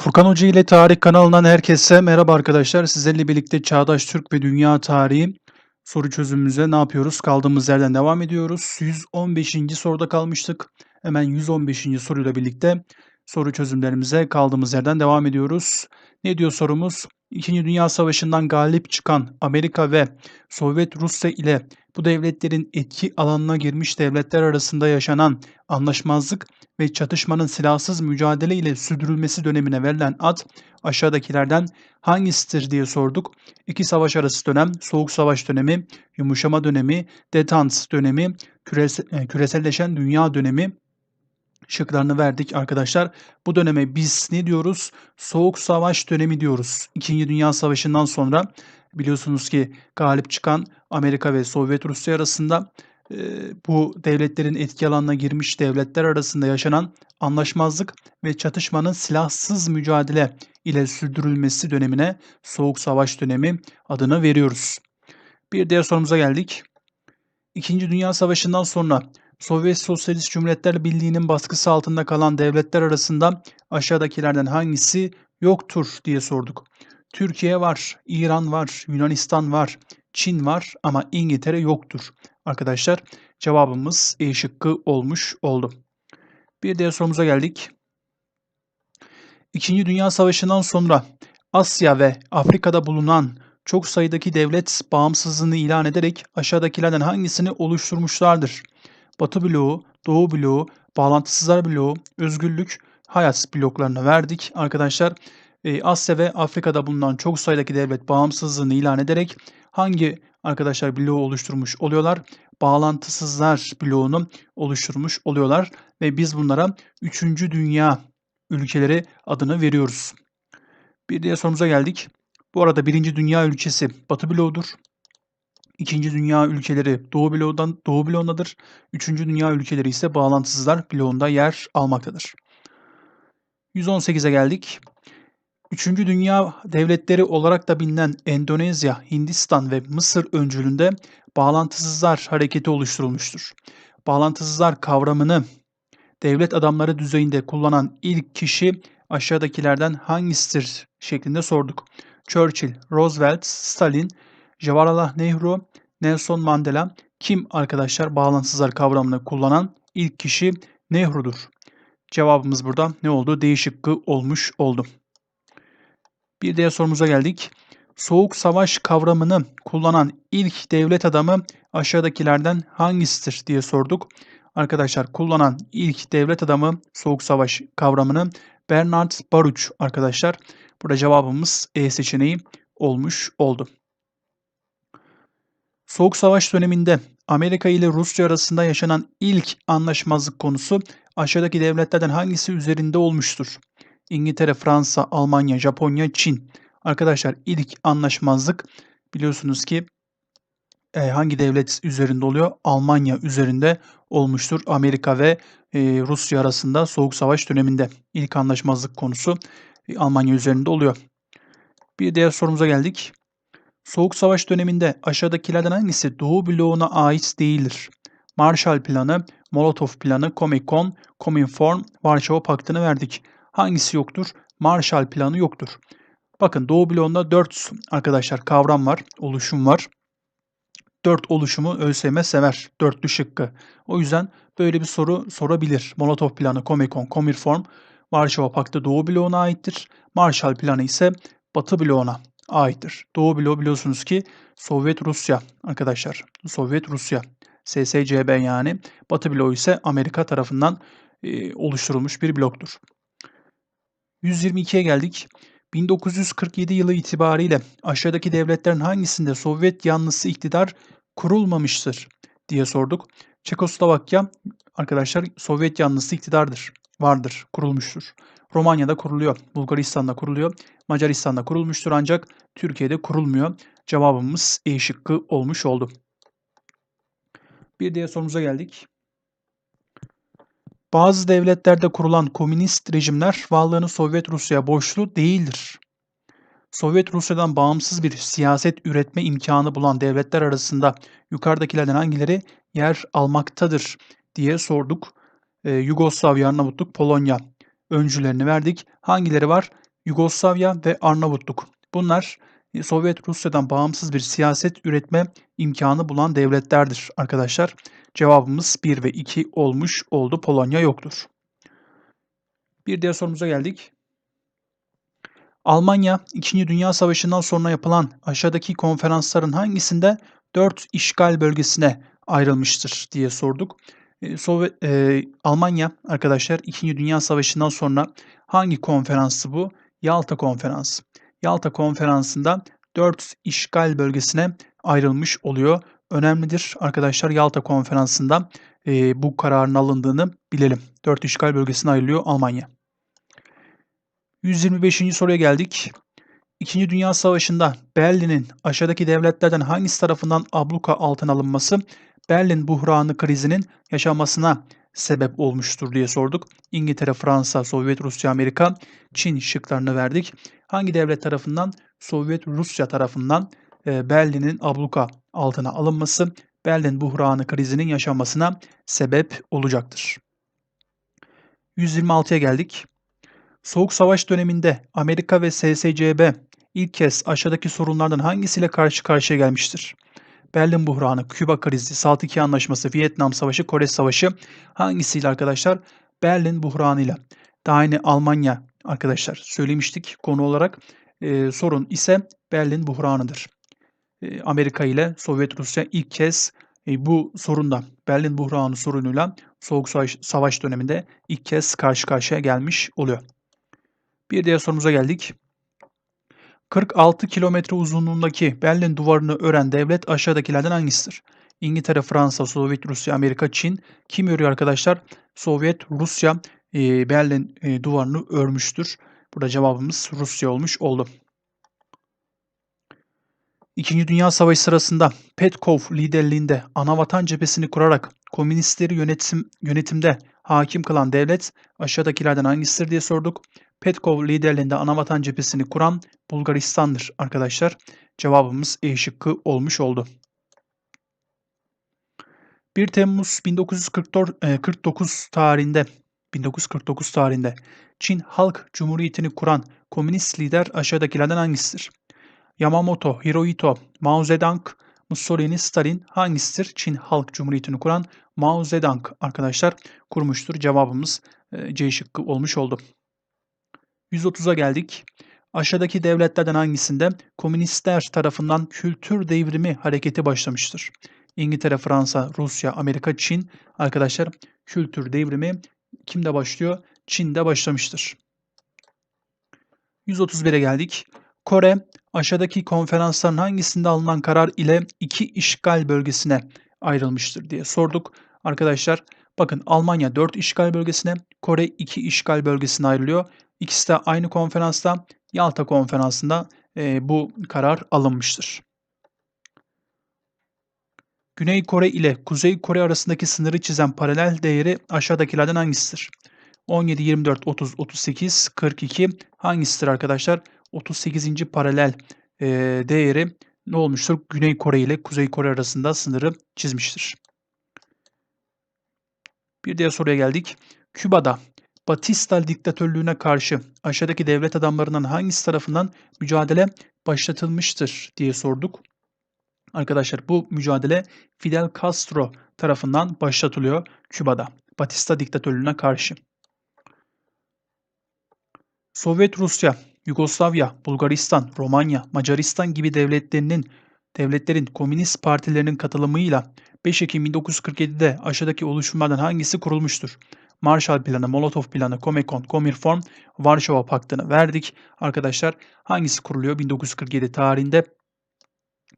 Furkan Hoca ile Tarih kanalından herkese merhaba arkadaşlar. Sizlerle birlikte Çağdaş Türk ve Dünya Tarihi soru çözümümüze ne yapıyoruz? Kaldığımız yerden devam ediyoruz. 115. soruda kalmıştık. Hemen 115. soruyla birlikte soru çözümlerimize kaldığımız yerden devam ediyoruz. Ne diyor sorumuz? İkinci Dünya Savaşı'ndan galip çıkan Amerika ve Sovyet Rusya ile bu devletlerin etki alanına girmiş devletler arasında yaşanan anlaşmazlık ve çatışmanın silahsız mücadele ile sürdürülmesi dönemine verilen ad aşağıdakilerden hangisidir diye sorduk. İki savaş arası dönem, soğuk savaş dönemi, yumuşama dönemi, detans dönemi, kürese, e, küreselleşen dünya dönemi şıklarını verdik arkadaşlar. Bu döneme biz ne diyoruz? Soğuk savaş dönemi diyoruz. İkinci Dünya Savaşı'ndan sonra biliyorsunuz ki galip çıkan Amerika ve Sovyet Rusya arasında e, bu devletlerin etki alanına girmiş devletler arasında yaşanan anlaşmazlık ve çatışmanın silahsız mücadele ile sürdürülmesi dönemine Soğuk Savaş dönemi adını veriyoruz. Bir diğer sorumuza geldik. İkinci Dünya Savaşı'ndan sonra Sovyet Sosyalist Cumhuriyetler Birliği'nin baskısı altında kalan devletler arasında aşağıdakilerden hangisi yoktur diye sorduk. Türkiye var, İran var, Yunanistan var, Çin var ama İngiltere yoktur. Arkadaşlar cevabımız E şıkkı olmuş oldu. Bir diğer sorumuza geldik. İkinci Dünya Savaşı'ndan sonra Asya ve Afrika'da bulunan çok sayıdaki devlet bağımsızlığını ilan ederek aşağıdakilerden hangisini oluşturmuşlardır? Batı bloğu, Doğu bloğu, bağlantısızlar bloğu, özgürlük, hayat bloklarını verdik. Arkadaşlar e, Asya ve Afrika'da bulunan çok sayıdaki devlet bağımsızlığını ilan ederek hangi arkadaşlar bloğu oluşturmuş oluyorlar? Bağlantısızlar bloğunu oluşturmuş oluyorlar ve biz bunlara 3. Dünya ülkeleri adını veriyoruz. Bir diğer sorumuza geldik. Bu arada birinci dünya ülkesi Batı bloğudur. İkinci dünya ülkeleri Doğu bloğundan Doğu bloğundadır. Üçüncü dünya ülkeleri ise bağlantısızlar bloğunda yer almaktadır. 118'e geldik. Üçüncü dünya devletleri olarak da bilinen Endonezya, Hindistan ve Mısır öncülünde bağlantısızlar hareketi oluşturulmuştur. Bağlantısızlar kavramını devlet adamları düzeyinde kullanan ilk kişi aşağıdakilerden hangisidir şeklinde sorduk. Churchill, Roosevelt, Stalin, Jawaharlal Nehru, Nelson Mandela kim arkadaşlar bağlantısızlar kavramını kullanan ilk kişi Nehru'dur. Cevabımız burada ne oldu? D şıkkı olmuş oldu. Bir diğer sorumuza geldik. Soğuk savaş kavramını kullanan ilk devlet adamı aşağıdakilerden hangisidir diye sorduk. Arkadaşlar kullanan ilk devlet adamı soğuk savaş kavramını Bernard Baruch arkadaşlar. Burada cevabımız E seçeneği olmuş oldu. Soğuk Savaş döneminde Amerika ile Rusya arasında yaşanan ilk anlaşmazlık konusu aşağıdaki devletlerden hangisi üzerinde olmuştur? İngiltere, Fransa, Almanya, Japonya, Çin. Arkadaşlar ilk anlaşmazlık biliyorsunuz ki e, hangi devlet üzerinde oluyor? Almanya üzerinde olmuştur. Amerika ve e, Rusya arasında Soğuk Savaş döneminde ilk anlaşmazlık konusu e, Almanya üzerinde oluyor. Bir diğer sorumuza geldik. Soğuk Savaş döneminde aşağıdakilerden hangisi Doğu bloğuna ait değildir? Marshall Planı, Molotov Planı, Comecon, Cominform, Varşova Paktı'nı verdik. Hangisi yoktur? Marshall Planı yoktur. Bakın Doğu bloğunda 4 arkadaşlar kavram var, oluşum var. 4 oluşumu ÖSYM sever. Dörtlü şıkkı. O yüzden böyle bir soru sorabilir. Molotov Planı, Comecon, Cominform, Varşova Paktı Doğu bloğuna aittir. Marshall Planı ise Batı bloğuna aittir. Doğu bloğu biliyorsunuz ki Sovyet Rusya arkadaşlar. Sovyet Rusya. SSCB yani. Batı bloğu ise Amerika tarafından e, oluşturulmuş bir bloktur. 122'ye geldik. 1947 yılı itibariyle aşağıdaki devletlerin hangisinde Sovyet yanlısı iktidar kurulmamıştır diye sorduk. Çekoslovakya arkadaşlar Sovyet yanlısı iktidardır, vardır, kurulmuştur. Romanya'da kuruluyor, Bulgaristan'da kuruluyor, Macaristan'da kurulmuştur ancak Türkiye'de kurulmuyor. Cevabımız E şıkkı olmuş oldu. Bir diğer sorumuza geldik. Bazı devletlerde kurulan komünist rejimler varlığını Sovyet Rusya borçlu değildir. Sovyet Rusya'dan bağımsız bir siyaset üretme imkanı bulan devletler arasında yukarıdakilerden hangileri yer almaktadır diye sorduk. Ee, Yugoslavya, Arnavutluk, Polonya öncülerini verdik. Hangileri var? Yugoslavya ve Arnavutluk. Bunlar e, Sovyet Rusya'dan bağımsız bir siyaset üretme imkanı bulan devletlerdir arkadaşlar. Cevabımız 1 ve 2 olmuş oldu. Polonya yoktur. Bir diğer sorumuza geldik. Almanya 2. Dünya Savaşı'ndan sonra yapılan aşağıdaki konferansların hangisinde 4 işgal bölgesine ayrılmıştır diye sorduk. Sovyet, e, Almanya arkadaşlar 2. Dünya Savaşı'ndan sonra hangi konferansı bu? Yalta Konferansı. Yalta Konferansı'nda 4 işgal bölgesine ayrılmış oluyor. Önemlidir arkadaşlar Yalta Konferansı'nda e, bu kararın alındığını bilelim. 4 işgal bölgesine ayrılıyor Almanya. 125. soruya geldik. İkinci Dünya Savaşı'nda Berlin'in aşağıdaki devletlerden hangisi tarafından abluka altına alınması Berlin buhranı krizinin yaşanmasına sebep olmuştur diye sorduk. İngiltere, Fransa, Sovyet Rusya, Amerika, Çin şıklarını verdik. Hangi devlet tarafından? Sovyet Rusya tarafından e, Berlin'in abluka altına alınması Berlin buhranı krizinin yaşanmasına sebep olacaktır. 126'ya geldik. Soğuk Savaş döneminde Amerika ve SSCB ilk kez aşağıdaki sorunlardan hangisiyle karşı karşıya gelmiştir? Berlin buhranı, Küba krizi, SALT 2 anlaşması, Vietnam savaşı, Kore savaşı hangisiyle arkadaşlar? Berlin buhranıyla. Daha yeni Almanya arkadaşlar söylemiştik konu olarak. E, sorun ise Berlin buhranıdır. E, Amerika ile Sovyet Rusya ilk kez e, bu sorunda Berlin buhranı sorunuyla Soğuk Savaş, Savaş döneminde ilk kez karşı karşıya gelmiş oluyor. Bir diğer sorumuza geldik. 46 kilometre uzunluğundaki Berlin duvarını ören devlet aşağıdakilerden hangisidir? İngiltere, Fransa, Sovyet Rusya, Amerika, Çin. Kim örüyor arkadaşlar? Sovyet Rusya e, Berlin e, duvarını örmüştür. Burada cevabımız Rusya olmuş oldu. İkinci Dünya Savaşı sırasında Petkov liderliğinde Anavatan cephesini kurarak komünistleri yönetim, yönetimde hakim kılan devlet aşağıdakilerden hangisidir diye sorduk. Petkov liderliğinde Anavatan cephesini kuran Bulgaristan'dır arkadaşlar. Cevabımız E şıkkı olmuş oldu. 1 Temmuz 1949 e, tarihinde 1949 tarihinde Çin Halk Cumhuriyeti'ni kuran komünist lider aşağıdakilerden hangisidir? Yamamoto, Hirohito, Mao Zedong, Mussolini, Stalin hangisidir? Çin Halk Cumhuriyeti'ni kuran Mao Zedong arkadaşlar kurmuştur. Cevabımız e, C şıkkı olmuş oldu. 130'a geldik. Aşağıdaki devletlerden hangisinde komünistler tarafından kültür devrimi hareketi başlamıştır? İngiltere, Fransa, Rusya, Amerika, Çin. Arkadaşlar kültür devrimi kimde başlıyor? Çin'de başlamıştır. 131'e geldik. Kore aşağıdaki konferansların hangisinde alınan karar ile iki işgal bölgesine ayrılmıştır diye sorduk. Arkadaşlar bakın Almanya 4 işgal bölgesine, Kore 2 işgal bölgesine ayrılıyor. İkisi de aynı konferansta Yalta konferansında e, bu karar alınmıştır. Güney Kore ile Kuzey Kore arasındaki sınırı çizen paralel değeri aşağıdakilerden hangisidir? 17, 24, 30, 38, 42 hangisidir arkadaşlar? 38. paralel e, değeri ne olmuştur? Güney Kore ile Kuzey Kore arasında sınırı çizmiştir. Bir diğer soruya geldik. Küba'da Batista diktatörlüğüne karşı aşağıdaki devlet adamlarından hangisi tarafından mücadele başlatılmıştır diye sorduk. Arkadaşlar bu mücadele Fidel Castro tarafından başlatılıyor Küba'da. Batista diktatörlüğüne karşı. Sovyet Rusya, Yugoslavya, Bulgaristan, Romanya, Macaristan gibi devletlerinin devletlerin komünist partilerinin katılımıyla 5 Ekim 1947'de aşağıdaki oluşumlardan hangisi kurulmuştur? Marshall Planı, Molotov Planı, Comecon, Comirform, Varşova Paktı'nı verdik. Arkadaşlar hangisi kuruluyor? 1947 tarihinde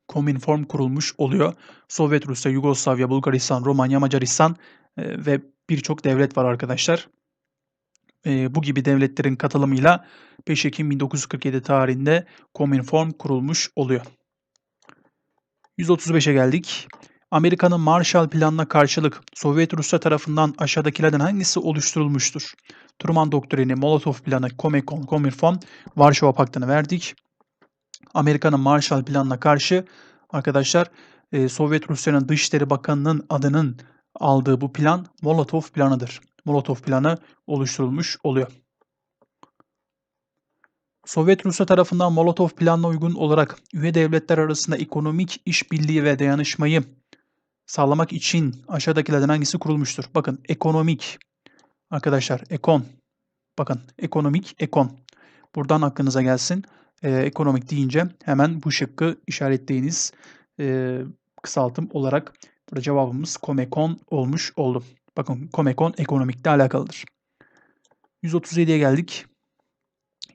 Cominform kurulmuş oluyor. Sovyet Rusya, Yugoslavya, Bulgaristan, Romanya, Macaristan e, ve birçok devlet var arkadaşlar. E, bu gibi devletlerin katılımıyla 5 Ekim 1947 tarihinde Cominform kurulmuş oluyor. 135'e geldik. Amerika'nın Marshall Planı'na karşılık Sovyet Rusya tarafından aşağıdakilerden hangisi oluşturulmuştur? Truman Doktrini, Molotov Planı, Comecon, Comirfon, Varşova Paktı'nı verdik. Amerika'nın Marshall Planı'na karşı arkadaşlar e, Sovyet Rusya'nın Dışişleri Bakanı'nın adının aldığı bu plan Molotov Planı'dır. Molotov Planı oluşturulmuş oluyor. Sovyet Rusya tarafından Molotov planına uygun olarak üye devletler arasında ekonomik işbirliği ve dayanışmayı sağlamak için aşağıdakilerden hangisi kurulmuştur? Bakın ekonomik arkadaşlar ekon bakın ekonomik ekon buradan aklınıza gelsin. Ee, ekonomik deyince hemen bu şıkkı işaretleyiniz. Ee, kısaltım olarak burada cevabımız Komekon olmuş oldu. Bakın Komekon ekonomikle alakalıdır. 137'ye geldik.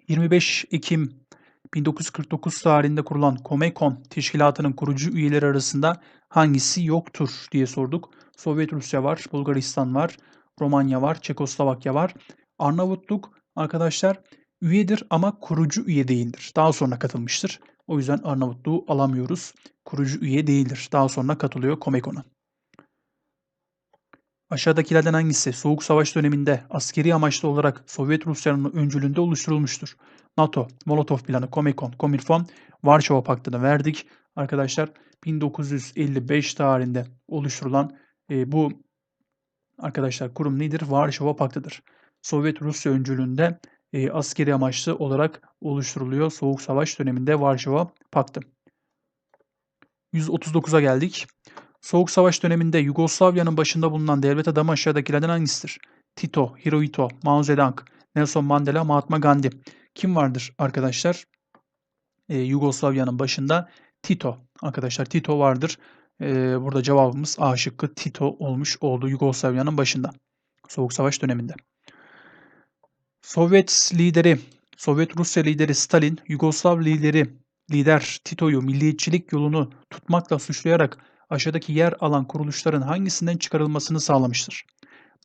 25 Ekim 1949 tarihinde kurulan Komekon teşkilatının kurucu üyeleri arasında hangisi yoktur diye sorduk. Sovyet Rusya var, Bulgaristan var, Romanya var, Çekoslovakya var. Arnavutluk arkadaşlar üyedir ama kurucu üye değildir. Daha sonra katılmıştır. O yüzden Arnavutluğu alamıyoruz. Kurucu üye değildir. Daha sonra katılıyor Komekon'a. Aşağıdakilerden hangisi Soğuk Savaş döneminde askeri amaçlı olarak Sovyet Rusya'nın öncülüğünde oluşturulmuştur? NATO, Molotov Planı, Komekon, Komirfon, Varşova Paktı'nı verdik. Arkadaşlar 1955 tarihinde oluşturulan e, bu arkadaşlar kurum nedir? Varşova Paktı'dır. Sovyet Rusya öncülüğünde e, askeri amaçlı olarak oluşturuluyor. Soğuk Savaş döneminde Varşova Paktı. 139'a geldik. Soğuk Savaş döneminde Yugoslavya'nın başında bulunan devlet adamı aşağıdakilerden hangisidir? Tito, Hirohito, Mao Zedong, Nelson Mandela, Mahatma Gandhi. Kim vardır arkadaşlar? Ee, Yugoslavya'nın başında Tito. Arkadaşlar Tito vardır. Ee, burada cevabımız A şıkkı Tito olmuş oldu Yugoslavya'nın başında. Soğuk Savaş döneminde. Sovyet lideri, Sovyet Rusya lideri Stalin, Yugoslav lideri lider Tito'yu milliyetçilik yolunu tutmakla suçlayarak aşağıdaki yer alan kuruluşların hangisinden çıkarılmasını sağlamıştır?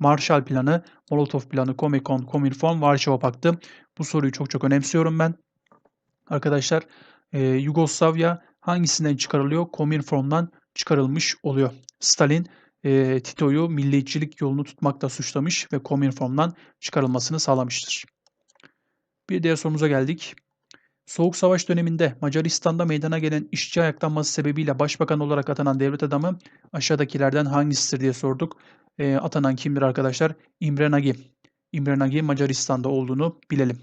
Marshall Planı, Molotov Planı, Comecon, Komilfon, Varşova Paktı. Bu soruyu çok çok önemsiyorum ben. Arkadaşlar e, Yugoslavya hangisinden çıkarılıyor? Komilfon'dan çıkarılmış oluyor. Stalin e, Tito'yu milliyetçilik yolunu tutmakla suçlamış ve Komilfon'dan çıkarılmasını sağlamıştır. Bir diğer sorumuza geldik. Soğuk Savaş döneminde Macaristan'da meydana gelen işçi ayaklanması sebebiyle başbakan olarak atanan devlet adamı aşağıdakilerden hangisidir diye sorduk. E, atanan kimdir arkadaşlar? İmre Nagy. İmre Nagy Macaristan'da olduğunu bilelim.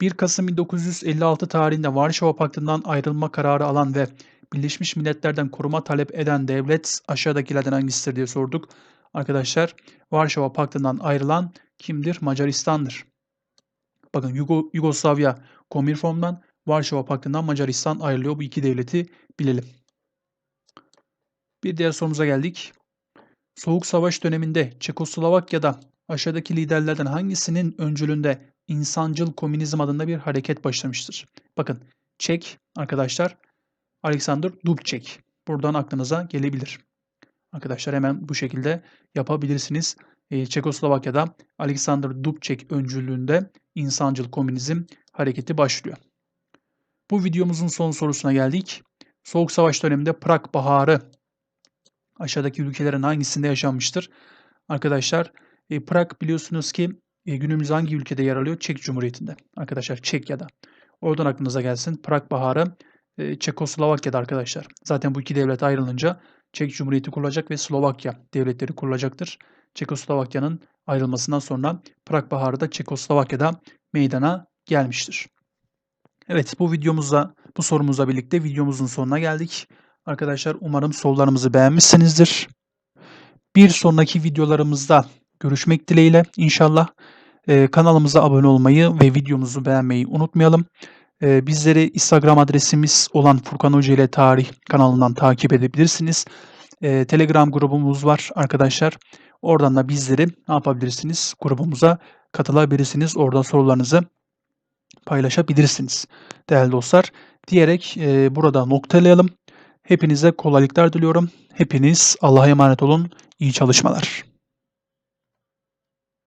1 Kasım 1956 tarihinde Varşova Paktı'ndan ayrılma kararı alan ve Birleşmiş Milletler'den koruma talep eden devlet aşağıdakilerden hangisidir diye sorduk. Arkadaşlar Varşova Paktı'ndan ayrılan kimdir? Macaristan'dır. Bakın Yugo, Yugoslavya Komirform'dan Varşova Paktı'ndan Macaristan ayrılıyor. Bu iki devleti bilelim. Bir diğer sorumuza geldik. Soğuk Savaş döneminde Çekoslovakya'da aşağıdaki liderlerden hangisinin öncülüğünde insancıl komünizm adında bir hareket başlamıştır? Bakın Çek arkadaşlar Alexander Dubček. Buradan aklınıza gelebilir. Arkadaşlar hemen bu şekilde yapabilirsiniz. Ee, Çekoslovakya'da Alexander Dubček öncülüğünde insancıl komünizm hareketi başlıyor. Bu videomuzun son sorusuna geldik. Soğuk Savaş döneminde Prag Baharı aşağıdaki ülkelerin hangisinde yaşanmıştır? Arkadaşlar e, Prag biliyorsunuz ki e, günümüz hangi ülkede yer alıyor? Çek Cumhuriyeti'nde. Arkadaşlar Çekya'da. Oradan aklınıza gelsin. Prag Baharı e, Çekoslovakya'da arkadaşlar. Zaten bu iki devlet ayrılınca Çek Cumhuriyeti kurulacak ve Slovakya devletleri kurulacaktır. Çekoslovakya'nın ayrılmasından sonra Prag Baharı da Çekoslovakya'da meydana gelmiştir. Evet bu videomuzla, bu sorumuzla birlikte videomuzun sonuna geldik. Arkadaşlar umarım sorularımızı beğenmişsinizdir. Bir sonraki videolarımızda görüşmek dileğiyle inşallah. Ee, kanalımıza abone olmayı ve videomuzu beğenmeyi unutmayalım. Ee, bizleri Instagram adresimiz olan Furkan Hoca ile Tarih kanalından takip edebilirsiniz. Ee, Telegram grubumuz var arkadaşlar. Oradan da bizleri ne yapabilirsiniz? Grubumuza katılabilirsiniz. Orada sorularınızı paylaşabilirsiniz değerli dostlar. Diyerek e, burada noktalayalım. Hepinize kolaylıklar diliyorum. Hepiniz Allah'a emanet olun. İyi çalışmalar.